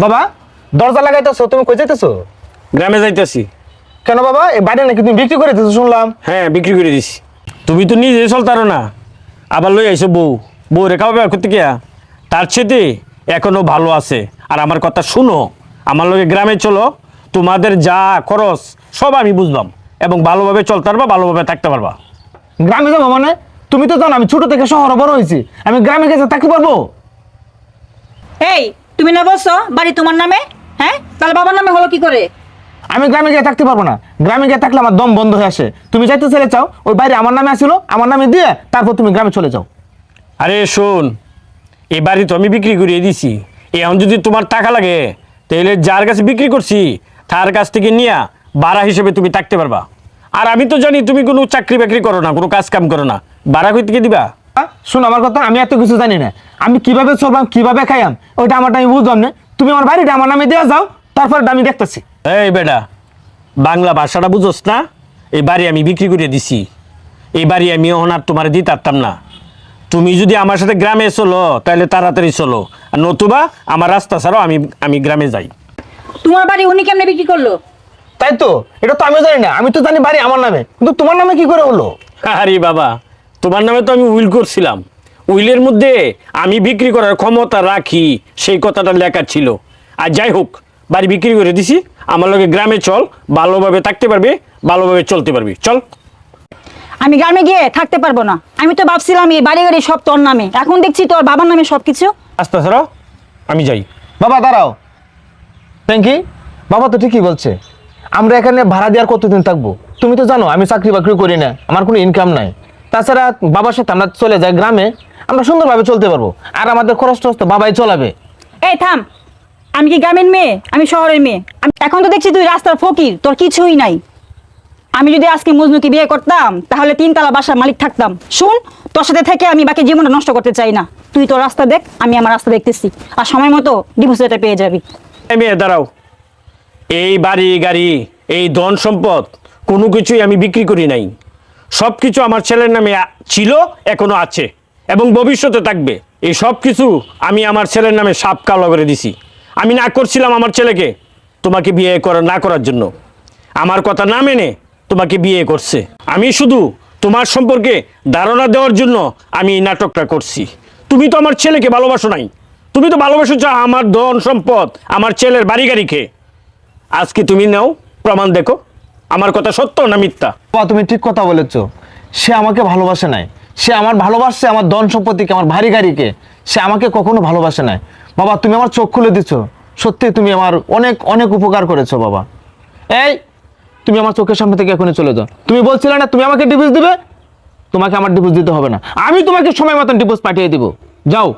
বাবা দরজা লাগাইতেছো তুমি কই যাইতেছো? গ্রামে যাইতেছি। কেন বাবা এই বাড়ি নাকি তুমি বিক্রি করে দিতেছো শুনলাম। হ্যাঁ বিক্রি করে দিছি। তুমি তো নিজে চলতারো না। আবার লই আইসো বউ। বউ রেখা ব্যবহার করতে গিয়া তার সাথে এখনও ভালো আছে। আর আমার কথা শুনো। আমার লগে গ্রামে চলো। তোমাদের যা খরচ সব আমি বুঝলাম। এবং ভালোভাবে চলতে পারবা ভালোভাবে থাকতে পারবা। গ্রামে যাব মানে? তুমি তো জানো আমি ছোট থেকে শহরে বড় হয়েছি। আমি গ্রামে গেছে থাকতে পারব? এই তুমি না বলছো বাড়ি তোমার নামে? হ্যাঁ? তাহলে বাবার নামে হলো কি করে? আমি গ্রামে গিয়ে থাকতে পারব না। গ্রামে গিয়ে থাকলে আমার দম বন্ধ হয়ে আসে। তুমি যাইতে চলে চাও ওই বাইরে আমার নামে আসিল আমার নামে দিয়ে তারপর তুমি গ্রামে চলে যাও। আরে শোন এই বাড়ি তো আমি বিক্রি করিয়ে দিছি। এখন যদি তোমার টাকা লাগে তাহলে যার কাছে বিক্রি করছি তার কাছ থেকে নিয়ে ভাড়া হিসেবে তুমি থাকতে পারবা। আর আমি তো জানি তুমি কোনো চাকরি বাকরি করো না কোনো কাজ কাম করো না। ভাড়া কই থেকে দিবা? শোনো আমার কথা আমি এত কিছু জানি না। আমি কীভাবে চলবাম কীভাবে খাইয়াম ওইটা আমারটা আমি বুঝলাম না। তুমি আমার বাড়িটা আমার নামে দেওয়া যাও তারপর আমি দেখতেছি। এই বেটা বাংলা ভাষাটা বুঝোস না? এই বাড়ি আমি বিক্রি করে দিছি। এই বাড়ি আমি ওনার তোমার দিতে পারতাম না। তুমি যদি আমার সাথে গ্রামে চলো তাহলে তাড়াতাড়ি চলো। আর নতুবা আমার রাস্তা ছাড়াও আমি আমি গ্রামে যাই। তোমার বাড়ি উনি কেমনে বিক্রি করল? তাই তো এটা তো আমিও জানি না। আমি তো জানি বাড়ি আমার নামে কিন্তু তোমার নামে কি করে হলো? আরে বাবা তোমার নামে তো আমি উইল করছিলাম। উইলের মধ্যে আমি বিক্রি করার ক্ষমতা রাখি সেই কথাটা লেখা ছিল। আর যাই হোক বাড়ি বিক্রি করে দিছি আমার লগে গ্রামে চল ভালোভাবে থাকতে পারবি ভালোভাবে চলতে পারবি। চল। আমি গ্রামে গিয়ে থাকতে পারব না। আমি তো ভাবছিলাম এই বাড়ি গাড়ি সব তোর নামে। এখন দেখছি তোর বাবার নামে সব কিছু আস্তে ছাড়াও আমি যাই। বাবা দাঁড়াও। ট্যাঙ্কি বাবা তো ঠিকই বলছে। আমরা এখানে ভাড়া দেওয়ার কতদিন থাকব? তুমি তো জানো আমি চাকরি বাকরি করি না। আমার কোনো ইনকাম নাই। তাছাড়া বাবার সাথে আমরা চলে যাই গ্রামে। আমরা সুন্দরভাবে চলতে পারব। আর আমাদের খরচ টরচ তো বাবাই চলাবে। এই থাম। আমি কি গ্রামের মেয়ে? আমি শহরের মেয়ে। আমি এখন তো দেখছি তুই রাস্তার ফকির তোর কিছুই নাই। আমি যদি আজকে মজনুকে বিয়ে করতাম তাহলে তিনতলা বাসার মালিক থাকতাম। শুন তোর সাথে থেকে আমি বাকি জীবনটা নষ্ট করতে চাই না। তুই তোর রাস্তা দেখ আমি আমার রাস্তা দেখতেছি। আর সময় মতো ডিভোর্স লেটার পেয়ে যাবি। এই মেয়ে দাঁড়াও। এই বাড়ি গাড়ি এই ধন সম্পদ কোনো কিছুই আমি বিক্রি করি নাই। সব কিছু আমার ছেলের নামে ছিল এখনও আছে। এবং ভবিষ্যতে থাকবে। এই সব কিছু আমি আমার ছেলের নামে সাপ কালো করে দিছি। আমি না করছিলাম আমার ছেলেকে তোমাকে বিয়ে করা, না করার জন্য। আমার কথা না মেনে তোমাকে বিয়ে করছে। আমি শুধু তোমার সম্পর্কে ধারণা দেওয়ার জন্য আমি এই নাটকটা করছি। তুমি তো আমার ছেলেকে ভালোবাসো নাই। তুমি তো ভালোবাসো আমার ধন সম্পদ, আমার ছেলের বাড়ি গাড়িকে আজকে তুমি নাও, প্রমাণ দেখো। আমার কথা সত্য না মিথ্যা? তুমি ঠিক কথা বলেছ। সে আমাকে ভালোবাসে নাই। সে আমার ভালোবাসছে, আমার ধন সম্পত্তিকে, আমার ভারী গাড়িকে, সে আমাকে কখনো ভালোবাসে নাই। বাবা, তুমি আমার চোখ খুলে দিছো। সত্যি তুমি আমার অনেক অনেক উপকার করেছ বাবা। এই, তুমি আমার চোখের সামনে থেকে এখনই চলে যাও। তুমি বলছিলে না, তুমি আমাকে ডিভোর্স দিবে? তোমাকে আমার ডিভোর্স দিতে হবে না। আমি তোমাকে সময় মতন ডিভোর্স পাঠিয়ে দিব। যাও।